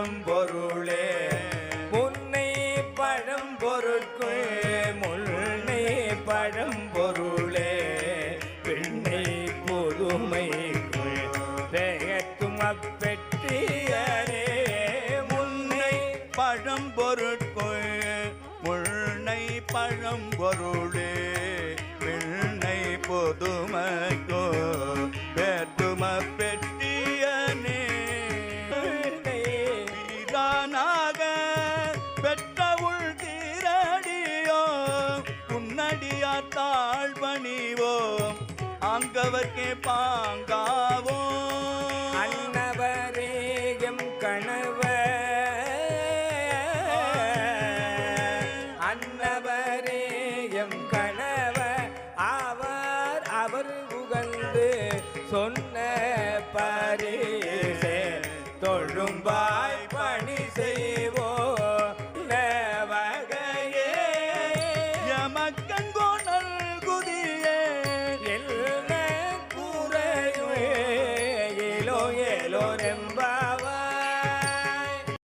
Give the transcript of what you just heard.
பழம்பொருளே. உன்னை பழம்பொருட்குள் முல்லை பழம்பொருளே. பெண்ணை புதுமைக்குள் பெயக்கும் அப்பெற்றியரே முன்னை பழம்பொருட்குள் முல்லை பழம்பொருளே. பெண்ணை புதுமை அங்கவர்க்கே பாங்காவோ அன்னவரேயம் கணவ அன்னவரேயம் கணவ அவர் அவர் புகழ்ந்து சொன்ன பாரே ಮುಯಲೋರೆಂಬ